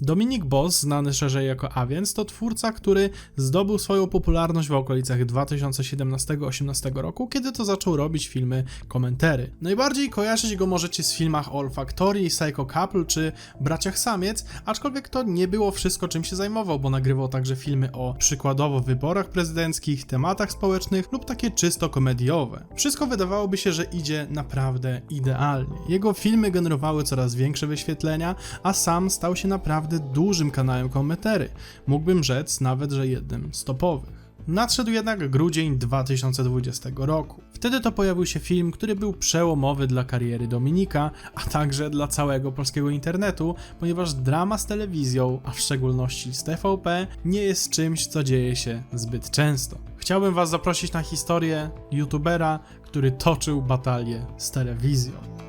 Dominik Boss, znany szerzej jako Aviens, to twórca, który zdobył swoją popularność w okolicach 2017-18 roku, kiedy to zaczął robić filmy komentery. Najbardziej kojarzyć go możecie z filmach All Factory, Psycho Couple czy Braciach Samiec, aczkolwiek to nie było wszystko czym się zajmował, bo nagrywał także filmy o przykładowo wyborach prezydenckich, tematach społecznych lub takie czysto komediowe. Wszystko wydawałoby się, że idzie naprawdę idealnie. Jego filmy generowały coraz większe wyświetlenia, a sam stał się naprawdę dużym kanałem komentery. Mógłbym rzec nawet, że jednym z topowych. Nadszedł jednak grudzień 2020 roku. Wtedy to pojawił się film, który był przełomowy dla kariery Dominika, a także dla całego polskiego internetu, ponieważ drama z telewizją, a w szczególności z TVP, nie jest czymś, co dzieje się zbyt często. Chciałbym Was zaprosić na historię youtubera, który toczył batalię z telewizją.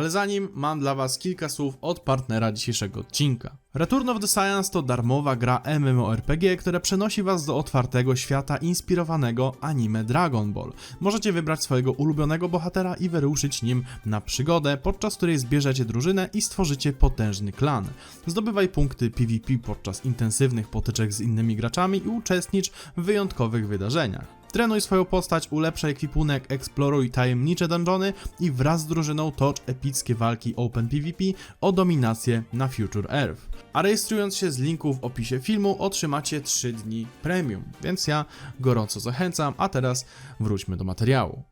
Ale zanim mam dla Was kilka słów od partnera dzisiejszego odcinka. Return of the Science to darmowa gra MMORPG, która przenosi Was do otwartego świata inspirowanego anime Dragon Ball. Możecie wybrać swojego ulubionego bohatera i wyruszyć nim na przygodę, podczas której zbierzecie drużynę i stworzycie potężny klan. Zdobywaj punkty PvP podczas intensywnych potyczek z innymi graczami i uczestnicz w wyjątkowych wydarzeniach. Trenuj swoją postać, ulepszaj ekwipunek, eksploruj tajemnicze dungeony i wraz z drużyną tocz epickie walki Open PvP o dominację na Future Earth. A rejestrując się z linku w opisie filmu otrzymacie 3 dni premium, więc ja gorąco zachęcam, a teraz wróćmy do materiału.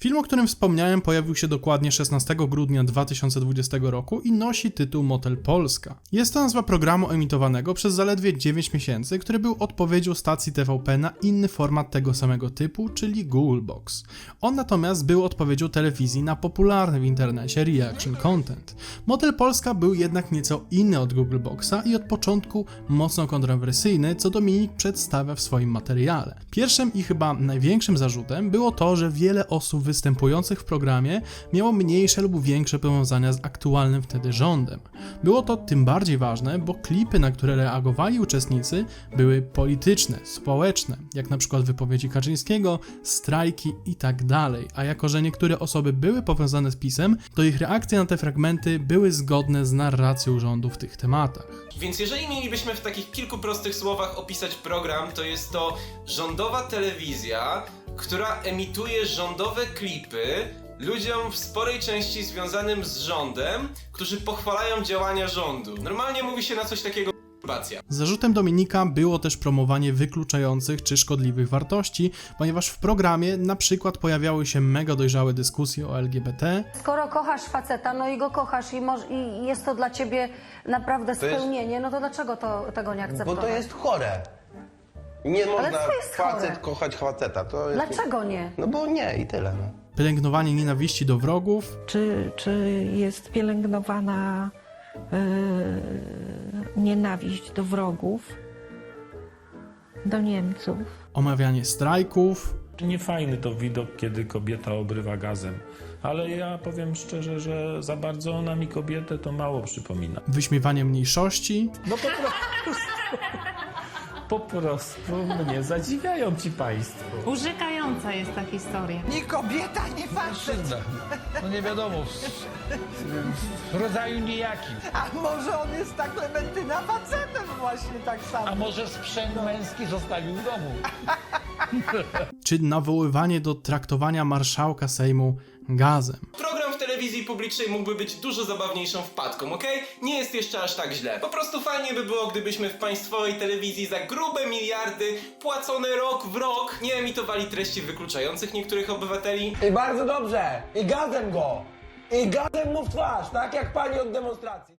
Film, o którym wspomniałem, pojawił się dokładnie 16 grudnia 2020 roku i nosi tytuł Motel Polska. Jest to nazwa programu emitowanego przez zaledwie 9 miesięcy, który był odpowiedzią stacji TVP na inny format tego samego typu, czyli Google Box. On natomiast był odpowiedzią telewizji na popularny w internecie reaction content. Motel Polska był jednak nieco inny od Google Boxa i od początku mocno kontrowersyjny, co Dominik przedstawia w swoim materiale. Pierwszym i chyba największym zarzutem było to, że wiele osób występujących w programie miało mniejsze lub większe powiązania z aktualnym wtedy rządem. Było to tym bardziej ważne, bo klipy, na które reagowali uczestnicy, były polityczne, społeczne, jak na przykład wypowiedzi Kaczyńskiego, strajki i tak. A jako, że niektóre osoby były powiązane z PiSem, to ich reakcje na te fragmenty były zgodne z narracją rządu w tych tematach. Więc jeżeli mielibyśmy w takich kilku prostych słowach opisać program, to jest to rządowa telewizja, która emituje rządowe klipy ludziom w sporej części związanym z rządem, którzy pochwalają działania rządu. Normalnie mówi się na coś takiego masturbacja. Zarzutem Dominika było też promowanie wykluczających czy szkodliwych wartości, ponieważ w programie na przykład pojawiały się mega dojrzałe dyskusje o LGBT, Skoro kochasz faceta, no i go kochasz i, moż, i jest to dla ciebie naprawdę jest- spełnienie, no to dlaczego to, tego nie Bo akceptować? to jest chore. Nie można co jest facet chore? kochać faceta. To jest... Dlaczego nie? No bo nie i tyle. No. pielęgnowanie nienawiści do wrogów, czy, czy jest pielęgnowana nienawiść do wrogów, do Niemców. omawianie strajków, Niefajny to widok, kiedy kobieta obrywa gazem. Ale ja powiem szczerze, że za bardzo ona mi kobietę to mało przypomina. wyśmiewanie mniejszości, No po prostu. Po prostu mnie zadziwiają ci państwo. Urzekająca jest ta historia. Ni kobieta, ni facet. No nie wiadomo, w, w rodzaju nijakim. A może on jest tak Klementyna facetem właśnie tak samo. A może sprzęt męski zostawił w domu? czy nawoływanie do traktowania marszałka Sejmu gazem. Program telewizji publicznej mógłby być dużo zabawniejszą wpadką, okej? Nie jest jeszcze aż tak źle. Po prostu fajnie by było, gdybyśmy w państwowej telewizji za grube miliardy, płacone rok w rok, nie emitowali treści wykluczających niektórych obywateli. I bardzo dobrze. I gazem go. I gazem mu w twarz, tak jak pani od demonstracji.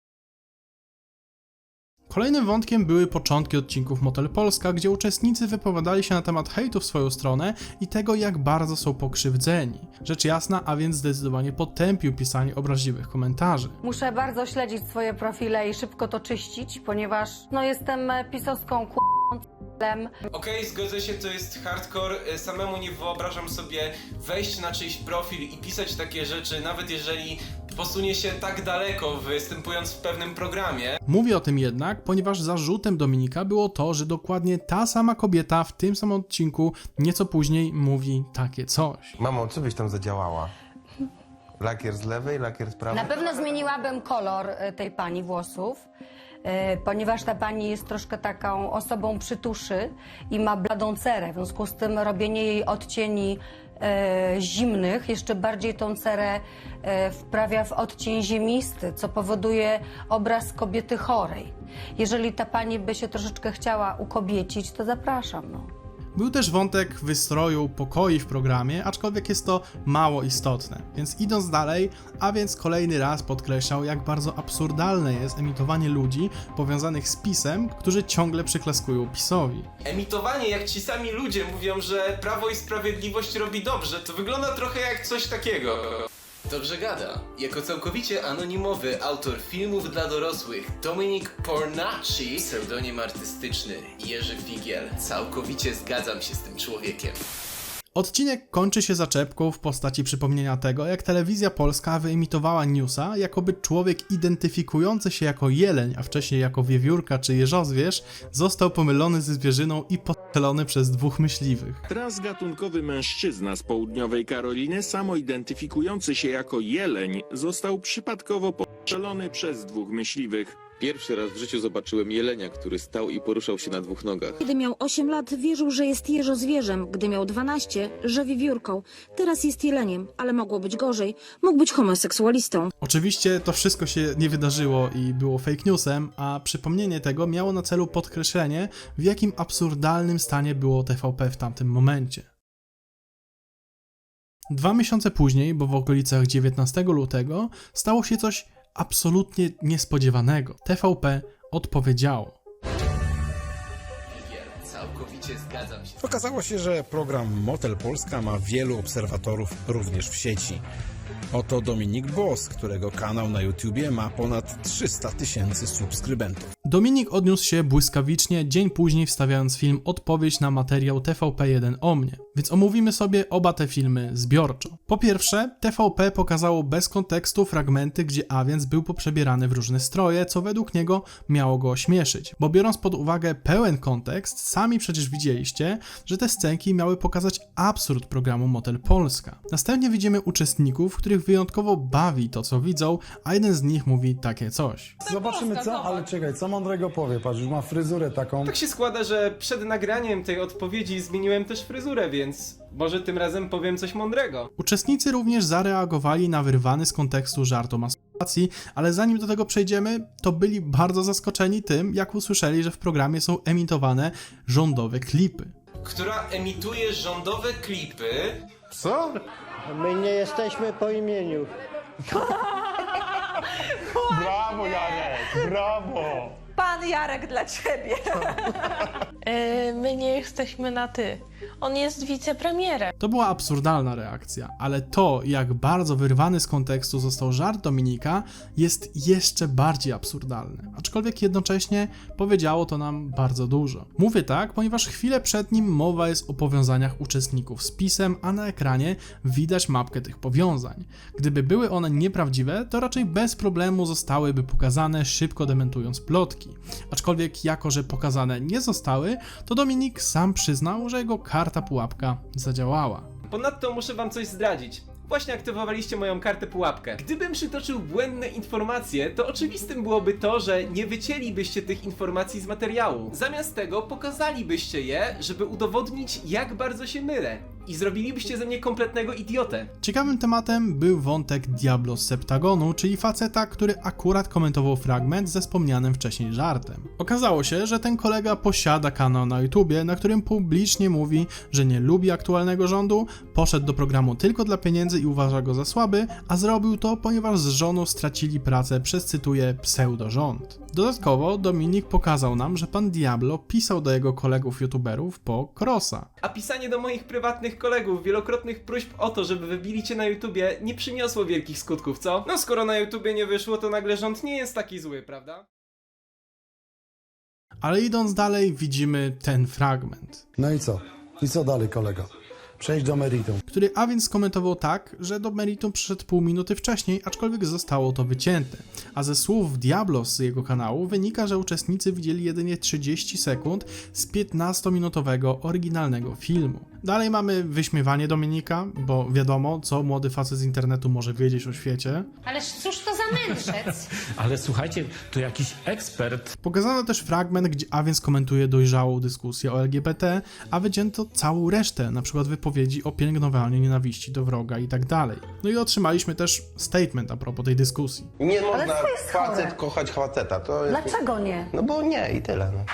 Kolejnym wątkiem były początki odcinków Motel Polska, gdzie uczestnicy wypowiadali się na temat hejtu w swoją stronę i tego, jak bardzo są pokrzywdzeni. Rzecz jasna, a więc zdecydowanie potępił pisanie obraźliwych komentarzy. Muszę bardzo śledzić swoje profile i szybko to czyścić, ponieważ no jestem pisowską k***ą lem. Okej, zgodzę się, to jest hardcore. E, Samemu nie wyobrażam sobie wejść na czyjś profil i pisać takie rzeczy, nawet jeżeli posunie się tak daleko, występując w pewnym programie. Mówię o tym jednak, ponieważ zarzutem Dominika było to, że dokładnie ta sama kobieta w tym samym odcinku nieco później mówi takie coś. Mamo, co byś tam zadziałała? Lakier z lewej, lakier z Na prawej? pewno zmieniłabym kolor e, tej pani włosów, ponieważ ta pani jest troszkę taką osobą przytuszy i ma bladą cerę. W związku z tym robienie jej odcieni e, zimnych jeszcze bardziej tą cerę e, wprawia w odcień ziemisty, co powoduje obraz kobiety chorej. Jeżeli ta pani by się troszeczkę chciała ukobiecić, to zapraszam. No. Był też wątek wystroju pokoi w programie, aczkolwiek jest to mało istotne. Więc idąc dalej, a więc kolejny raz podkreślał, jak bardzo absurdalne jest emitowanie ludzi powiązanych z PiSem, którzy ciągle przyklaskują PiSowi. Emitowanie, jak ci sami ludzie mówią, że Prawo i Sprawiedliwość robi dobrze, to wygląda trochę jak coś takiego. Dobrze gada. Jako całkowicie anonimowy autor filmów dla dorosłych Dominik Pornacci, pseudonim artystyczny Jerzy Figiel. Całkowicie zgadzam się z tym człowiekiem. Odcinek kończy się zaczepką w postaci przypomnienia tego, jak telewizja polska wyemitowała newsa, jakoby człowiek identyfikujący się jako jeleń, a wcześniej jako wiewiórka czy jeżozwierz, został pomylony ze zwierzyną i postrzelony przez dwóch myśliwych. Transgatunkowy mężczyzna z południowej Karoliny, samoidentyfikujący się jako jeleń, został przypadkowo postrzelony przez dwóch myśliwych. Pierwszy raz w życiu zobaczyłem jelenia, który stał i poruszał się na dwóch nogach. Kiedy miał 8 lat, wierzył, że jest jeżozwierzem. Gdy miał 12, że wiewiórką. Teraz jest jeleniem, ale mogło być gorzej. Mógł być homoseksualistą. Oczywiście to wszystko się nie wydarzyło i było fake newsem, a przypomnienie tego miało na celu podkreślenie, w jakim absurdalnym stanie było TVP w tamtym momencie. Dwa miesiące później, bo w okolicach 19 lutego, stało się coś absolutnie niespodziewanego. TVP odpowiedziało. Figiel, całkowicie zgadzam się. Okazało się, że program Motel Polska ma wielu obserwatorów również w sieci. Oto Dominik Bos, którego kanał na YouTubie ma ponad 300 tysięcy subskrybentów. Dominik odniósł się błyskawicznie, dzień później wstawiając film Odpowiedź na materiał TVP1 o mnie. Więc omówimy sobie oba te filmy zbiorczo. Po pierwsze, TVP pokazało bez kontekstu fragmenty, gdzie Awiec był poprzebierany w różne stroje, co według niego miało go ośmieszyć. Bo biorąc pod uwagę pełen kontekst, sami przecież widzieliście, że te scenki miały pokazać absurd programu Motel Polska. Następnie widzimy uczestników, których wyjątkowo bawi to, co widzą, a jeden z nich mówi takie coś. Zobaczymy co, ale czekaj, co mądrego powie, patrz, już ma fryzurę taką. Tak się składa, że przed nagraniem tej odpowiedzi zmieniłem też fryzurę, więc może tym razem powiem coś mądrego. Uczestnicy również zareagowali na wyrwany z kontekstu żart o masturbacji, ale zanim do tego przejdziemy, to byli bardzo zaskoczeni tym, jak usłyszeli, że w programie są emitowane rządowe klipy. Która emituje rządowe klipy. Co? My nie jesteśmy po imieniu. Brawo, Jarek, brawo! Pan Jarek dla ciebie. My nie jesteśmy na ty. On jest wicepremierem. To była absurdalna reakcja, ale to, jak bardzo wyrwany z kontekstu został żart Dominika, jest jeszcze bardziej absurdalne. Aczkolwiek jednocześnie powiedziało to nam bardzo dużo. Mówię tak, ponieważ chwilę przed nim mowa jest o powiązaniach uczestników z pisem, a na ekranie widać mapkę tych powiązań. Gdyby były one nieprawdziwe, to raczej bez problemu zostałyby pokazane, szybko dementując plotki. Aczkolwiek jako, że pokazane nie zostały, to Dominik sam przyznał, że jego karta pułapka zadziałała. Ponadto muszę wam coś zdradzić. Właśnie aktywowaliście moją kartę pułapkę. Gdybym przytoczył błędne informacje, to oczywistym byłoby to, że nie wycięlibyście tych informacji z materiału. Zamiast tego pokazalibyście je, żeby udowodnić, jak bardzo się mylę. I zrobilibyście ze mnie kompletnego idiotę. Ciekawym tematem był wątek Diablo z Septagonu, czyli faceta, który akurat komentował fragment ze wspomnianym wcześniej żartem. Okazało się, że ten kolega posiada kanał na YouTubie, na którym publicznie mówi, że nie lubi aktualnego rządu, poszedł do programu tylko dla pieniędzy i uważa go za słaby, a zrobił to, ponieważ z żoną stracili pracę przez, cytuję, pseudorząd. Dodatkowo Dominik pokazał nam, że pan Diablo pisał do jego kolegów youtuberów po Crossa. A pisanie do moich prywatnych kolegów wielokrotnych próśb o to, żeby wybili cię na YouTubie, nie przyniosło wielkich skutków, co? No skoro na YouTubie nie wyszło, to nagle rząd nie jest taki zły, prawda? Ale idąc dalej, widzimy ten fragment. No i co? I co dalej, kolego? Przejdź do meritum. który a więc skomentował tak, że do meritum przyszedł pół minuty wcześniej, aczkolwiek zostało to wycięte. A ze słów Diablos z jego kanału wynika, że uczestnicy widzieli jedynie 30 sekund z 15-minutowego oryginalnego filmu. Dalej mamy wyśmiewanie Dominika, bo wiadomo, co młody facet z internetu może wiedzieć o świecie. Ależ cóż to za mędrzec? Ale słuchajcie, to jakiś ekspert. Pokazano też fragment, gdzie a więc komentuje dojrzałą dyskusję o LGBT, a wycięto całą resztę, na przykład wypowiedzi o pielęgnowaniu nienawiści do wroga i tak dalej. No i otrzymaliśmy też statement a propos tej dyskusji. Nie Ale można co jest facet chore? kochać faceta. To jest... Dlaczego nie? No bo nie i tyle. No.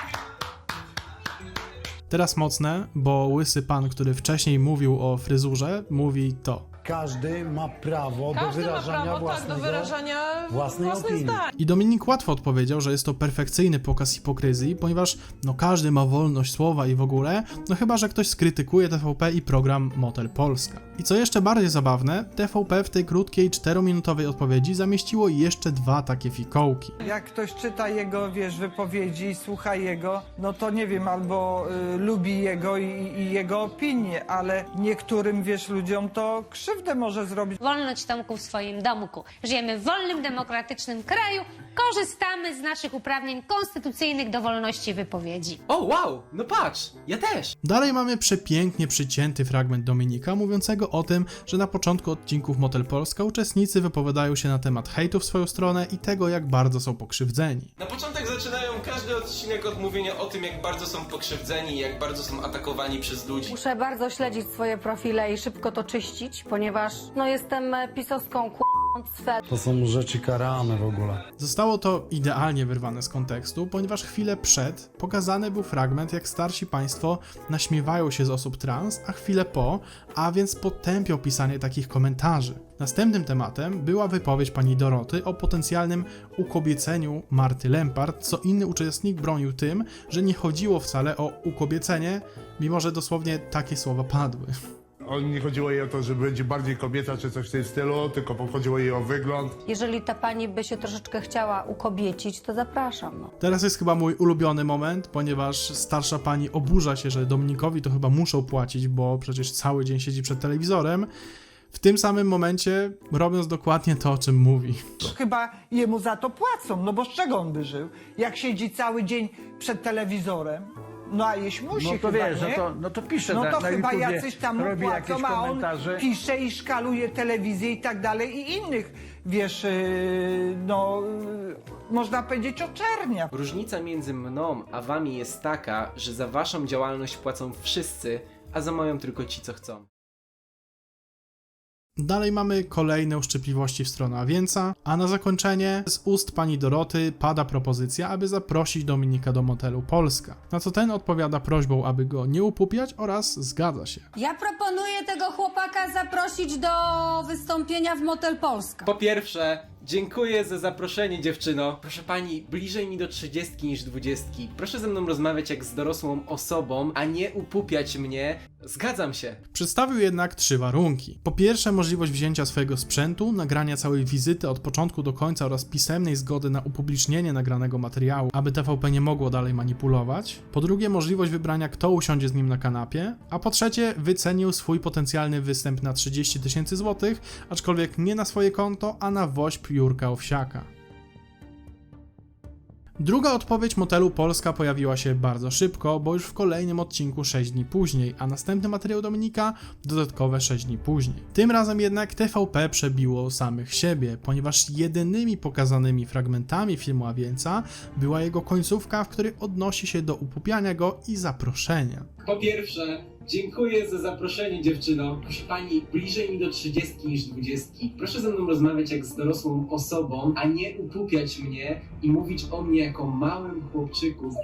Teraz mocne, bo łysy pan, który wcześniej mówił o fryzurze, mówi to. Każdy ma prawo do wyrażania własnego, wyrażania własnej opinii. I Dominik łatwo odpowiedział, że jest to perfekcyjny pokaz hipokryzji, ponieważ no każdy ma wolność słowa i w ogóle, no chyba, że ktoś skrytykuje TVP i program Motel Polska. I co jeszcze bardziej zabawne, TVP w tej krótkiej, 4-minutowej odpowiedzi zamieściło jeszcze dwa takie fikołki. Jak ktoś czyta jego, wiesz, wypowiedzi i słucha jego, no to nie wiem, albo y, lubi jego i, i jego opinię, ale niektórym, wiesz, ludziom to krzywdę może zrobić. Wolność Tomku w swoim domku. Żyjemy w wolnym, demokratycznym kraju. Korzystamy z naszych uprawnień konstytucyjnych do wolności wypowiedzi. O, wow, no patrz, ja też. Dalej mamy przepięknie przycięty fragment Dominika mówiącego o tym, że na początku odcinków Motel Polska uczestnicy wypowiadają się na temat hejtu w swoją stronę i tego, jak bardzo są pokrzywdzeni. Na początek zaczynają każdy odcinek od mówienia o tym, jak bardzo są pokrzywdzeni, jak bardzo są atakowani przez ludzi. Muszę bardzo śledzić swoje profile i szybko to czyścić, ponieważ no jestem e, pisowską k***ą. To są rzeczy karane w ogóle. Zostało to idealnie wyrwane z kontekstu, ponieważ chwilę przed pokazany był fragment, jak starsi państwo naśmiewają się z osób trans, a chwilę po, a więc potępią pisanie takich komentarzy. Następnym tematem była wypowiedź pani Doroty o potencjalnym ukobieceniu Marty Lempart, co inny uczestnik bronił tym, że nie chodziło wcale o ukobiecenie, mimo że dosłownie takie słowa padły. On nie chodziło jej o to, że będzie bardziej kobieta czy coś w tym stylu, tylko chodziło jej o wygląd. Jeżeli ta pani by się troszeczkę chciała ukobiecić, to zapraszam. No. Teraz jest chyba mój ulubiony moment, ponieważ starsza pani oburza się, że Dominikowi to chyba muszą płacić, bo przecież cały dzień siedzi przed telewizorem. W tym samym momencie robiąc dokładnie to, o czym mówi. Chyba jemu za to płacą, no bo z czego on by żył? Jak siedzi cały dzień przed telewizorem? No a jeść musi No to chyba, wiesz, nie? no to- no to pisze No na- to na chyba YouTubie, jacyś tam mu robi jakieś płacą, a on komentarze. pisze i szkaluje telewizję i tak dalej i innych, wiesz, yy, no, yy, można powiedzieć oczernia. Różnica między mną a wami jest taka, że za waszą działalność płacą wszyscy, a za moją tylko ci, co chcą. Dalej mamy kolejne uszczypliwości w stronę Awięca, a na zakończenie z ust pani Doroty pada propozycja, aby zaprosić Dominika do motelu Polska. Na co ten odpowiada prośbą, aby go nie upupiać oraz zgadza się. Ja proponuję tego chłopaka zaprosić do wystąpienia w Motel Polska. Po pierwsze, dziękuję za zaproszenie, dziewczyno. Proszę pani, bliżej mi do 30 niż 20. Proszę ze mną rozmawiać jak z dorosłą osobą, a nie upupiać mnie. Zgadzam się. Przedstawił jednak trzy warunki. Po pierwsze, możliwość wzięcia swojego sprzętu, nagrania całej wizyty od początku do końca oraz pisemnej zgody na upublicznienie nagranego materiału, aby TVP nie mogło dalej manipulować. Po drugie, możliwość wybrania, kto usiądzie z nim na kanapie. A po trzecie, wycenił swój potencjalny występ na 30 tysięcy złotych, aczkolwiek nie na swoje konto, a na woźb Jurka Owsiaka. Druga odpowiedź motelu Polska pojawiła się bardzo szybko, bo już w kolejnym odcinku 6 dni później, a następny materiał Dominika dodatkowe 6 dni później. Tym razem jednak TVP przebiło samych siebie, ponieważ jedynymi pokazanymi fragmentami filmu Awieńca była jego końcówka, w której odnosi się do upupiania go i zaproszenia. Po pierwsze, dziękuję za zaproszenie, dziewczyno. Proszę pani, bliżej mi do 30 niż 20. Proszę ze mną rozmawiać jak z dorosłą osobą, a nie upupiać mnie i mówić o mnie jako małym chłopczyku.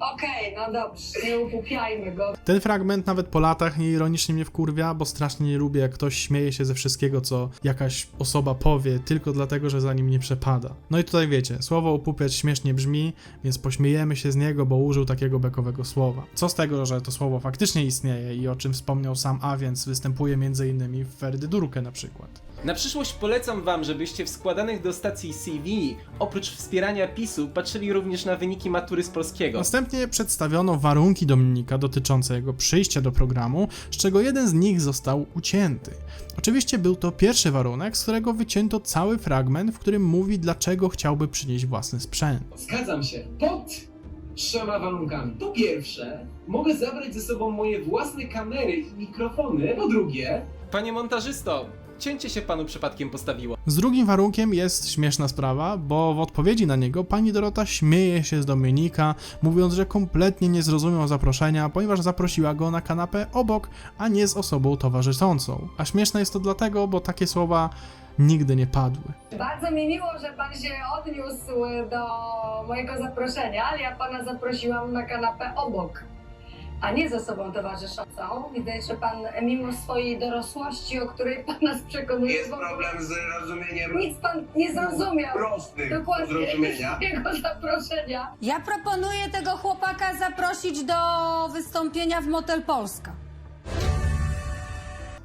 Okej, no dobrze, nie upupiajmy go. Ten fragment nawet po latach nieironicznie mnie wkurwia, bo strasznie nie lubię, jak ktoś śmieje się ze wszystkiego, co jakaś osoba powie, tylko dlatego, że za nim nie przepada. No i tutaj wiecie, słowo upupiać śmiesznie brzmi, więc pośmiejemy się z niego, bo użył takiego bekowego słowa. Co z tego, że to słowo faktycznie istnieje i o czym wspomniał sam A, więc występuje m.in. w Ferdydurkę na przykład. Na przyszłość polecam wam, żebyście w składanych do stacji CV, oprócz wspierania PiSu, patrzyli również na wyniki matury z polskiego. Następnie przedstawiono warunki Dominika dotyczące jego przyjścia do programu, z czego jeden z nich został ucięty. Oczywiście był to pierwszy warunek, z którego wycięto cały fragment, w którym mówi, dlaczego chciałby przynieść własny sprzęt. Zgadzam się. Pod trzema warunkami. Po pierwsze, mogę zabrać ze sobą moje własne kamery i mikrofony. Po drugie, Panie montażysto, cięcie się panu przypadkiem postawiło. Z drugim warunkiem jest śmieszna sprawa, bo w odpowiedzi na niego pani Dorota śmieje się z Dominika, mówiąc, że kompletnie nie zrozumiał zaproszenia, ponieważ zaprosiła go na kanapę obok, a nie z osobą towarzyszącą. A śmieszne jest to dlatego, bo takie słowa nigdy nie padły. Bardzo mi miło, że pan się odniósł do mojego zaproszenia, ale ja pana zaprosiłam na kanapę obok, a nie z osobą towarzyszącą. Widać, że pan mimo swojej dorosłości, o której pan nas przekonuje... Jest problem z rozumieniem Nic pan nie zrozumiał. prostych Dokładnie. zrozumienia. Jego zaproszenia. Ja proponuję tego chłopaka zaprosić do wystąpienia w Motel Polska.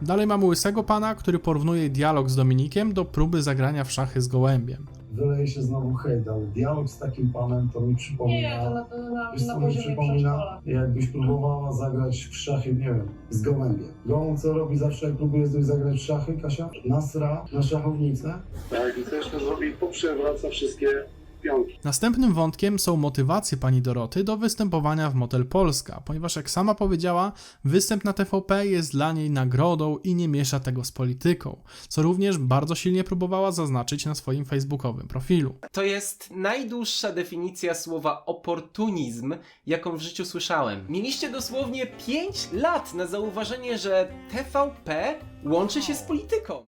Dalej mamy łysego pana, który porównuje dialog z Dominikiem do próby zagrania w szachy z gołębiem. Wyleje się znowu hejt, ale dialog z takim panem to mi przypomina... Nie, to na, to na, Wiesz, na co mi poziomie przypomina? przedszkola. Jakbyś próbowała zagrać w szachy, nie wiem, z gołębiem. Gołąb co robi zawsze, jak próbuje zagrać w szachy, Kasia? Nasra na szachownicę. Tak, i też to zrobi, poprzewraca wszystkie pionki. Następnym wątkiem są motywacje pani Doroty do występowania w Motel Polska, ponieważ jak sama powiedziała, występ na TVP jest dla niej nagrodą i nie miesza tego z polityką, co również bardzo silnie próbowała zaznaczyć na swoim facebookowym profilu. To jest najdłuższa definicja słowa oportunizm, jaką w życiu słyszałem. Mieliście dosłownie 5 lat na zauważenie, że TVP łączy się z polityką.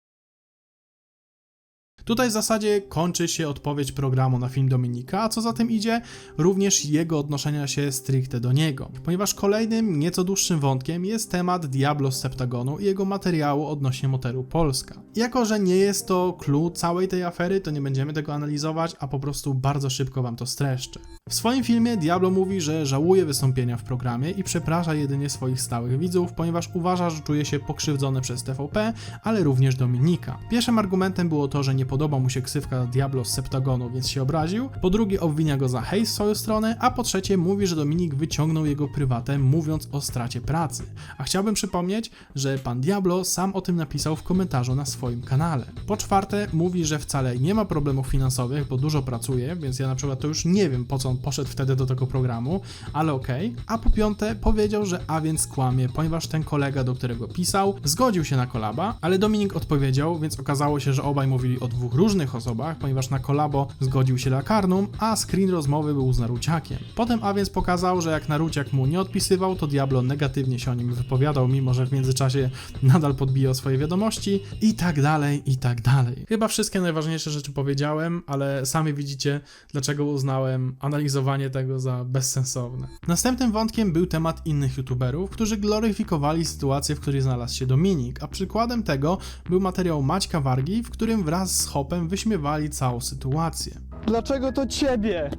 Tutaj w zasadzie kończy się odpowiedź programu na film Dominika, a co za tym idzie, również jego odnoszenia się stricte do niego, ponieważ kolejnym, nieco dłuższym wątkiem jest temat Diablo z Septagonu i jego materiału odnośnie motelu Polska. Jako, że nie jest to clue całej tej afery, to nie będziemy tego analizować, a po prostu bardzo szybko wam to streszczę. W swoim filmie Diablo mówi, że żałuje wystąpienia w programie i przeprasza jedynie swoich stałych widzów, ponieważ uważa, że czuje się pokrzywdzony przez TVP, ale również Dominika. Pierwszym argumentem było to, że nie podoba mu się ksywka Diablo z Septagonu, więc się obraził. Po drugie obwinia go za hejt w swoją stronę, a po trzecie mówi, że Dominik wyciągnął jego prywatę, mówiąc o stracie pracy. A chciałbym przypomnieć, że pan Diablo sam o tym napisał w komentarzu na swoim kanale. Po czwarte mówi, że wcale nie ma problemów finansowych, bo dużo pracuje, więc ja na przykład to już nie wiem po co on poszedł wtedy do tego programu, ale okej. A po piąte powiedział, że a więc kłamie, ponieważ ten kolega, do którego pisał, zgodził się na kolaba, ale Dominik odpowiedział, więc okazało się, że obaj mówili o dwóch różnych osobach, ponieważ na kolabo zgodził się Lakarnum, a screen rozmowy był z Naruciakiem. Potem a więc pokazał, że jak Naruciak mu nie odpisywał, to Diablo negatywnie się o nim wypowiadał, mimo że w międzyczasie nadal podbijał swoje wiadomości i tak dalej, i tak dalej. Chyba wszystkie najważniejsze rzeczy powiedziałem, ale sami widzicie, dlaczego uznałem analizowanie tego za bezsensowne. Następnym wątkiem był temat innych youtuberów, którzy gloryfikowali sytuację, w której znalazł się Dominik, a przykładem tego był materiał Maćka Wargi, w którym wraz z Hopem wyśmiewali całą sytuację. Dlaczego to ciebie?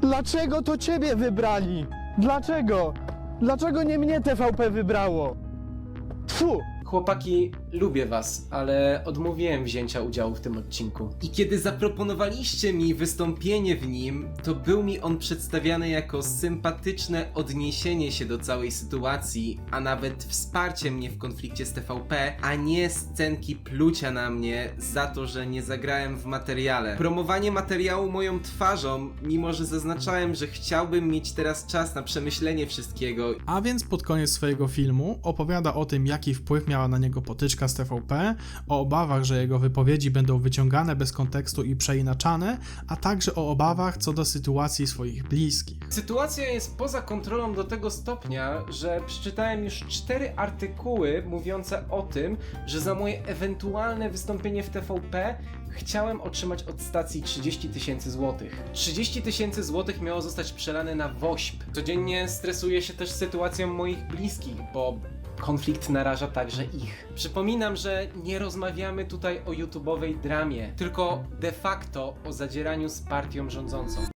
Dlaczego to ciebie wybrali? Dlaczego? Dlaczego nie mnie TVP wybrało? Tfu! Chłopaki, lubię was, ale odmówiłem wzięcia udziału w tym odcinku. I kiedy zaproponowaliście mi wystąpienie w nim, to był mi on przedstawiany jako sympatyczne odniesienie się do całej sytuacji, a nawet wsparcie mnie w konflikcie z TVP, a nie scenki plucia na mnie za to, że nie zagrałem w materiale. Promowanie materiału moją twarzą, mimo że zaznaczałem, że chciałbym mieć teraz czas na przemyślenie wszystkiego A więc pod koniec swojego filmu opowiada o tym, jaki wpływ na niego potyczka z TVP, o obawach, że jego wypowiedzi będą wyciągane bez kontekstu i przeinaczane, a także o obawach co do sytuacji swoich bliskich. Sytuacja jest poza kontrolą do tego stopnia, że przeczytałem już cztery artykuły mówiące o tym, że za moje ewentualne wystąpienie w TVP chciałem otrzymać od stacji 30 tysięcy złotych. 30 tysięcy złotych miało zostać przelane na WOŚP. Codziennie stresuję się też sytuacją moich bliskich, bo konflikt naraża także ich. Przypominam, że nie rozmawiamy tutaj o YouTube'owej dramie, tylko de facto o zadzieraniu z partią rządzącą.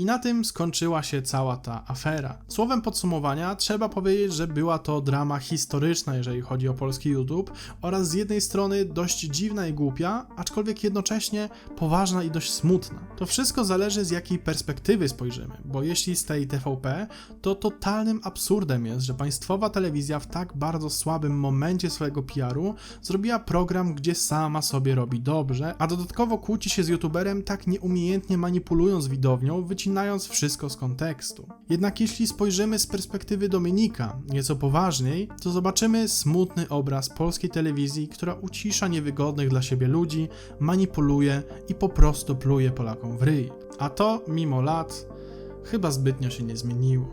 I na tym skończyła się cała ta afera. Słowem podsumowania trzeba powiedzieć, że była to drama historyczna, jeżeli chodzi o polski YouTube, oraz z jednej strony dość dziwna i głupia, aczkolwiek jednocześnie poważna i dość smutna. To wszystko zależy z jakiej perspektywy spojrzymy, bo jeśli z tej TVP, to totalnym absurdem jest, że państwowa telewizja w tak bardzo słabym momencie swojego PR-u zrobiła program, gdzie sama sobie robi dobrze, a dodatkowo kłóci się z youtuberem tak nieumiejętnie manipulując widownią, wycinając wszystko z kontekstu. Jednak jeśli spojrzymy z perspektywy Dominika, nieco poważniej, to zobaczymy smutny obraz polskiej telewizji, która ucisza niewygodnych dla siebie ludzi, manipuluje i po prostu pluje Polakom w ryj. A to, mimo lat, chyba zbytnio się nie zmieniło.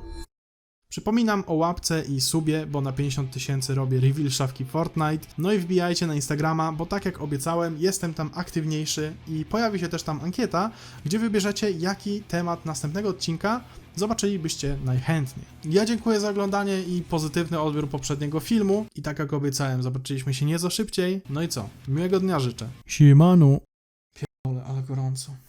Przypominam o łapce i subie, bo na 50 tysięcy robię reveal szafki Fortnite. No i wbijajcie na Instagrama, bo tak jak obiecałem, jestem tam aktywniejszy i pojawi się też tam ankieta, gdzie wybierzecie jaki temat następnego odcinka zobaczylibyście najchętniej. Ja dziękuję za oglądanie i pozytywny odbiór poprzedniego filmu. I tak jak obiecałem, zobaczyliśmy się nieco szybciej. No i co? Miłego dnia życzę. Siemanu. Pierdolę, ale gorąco.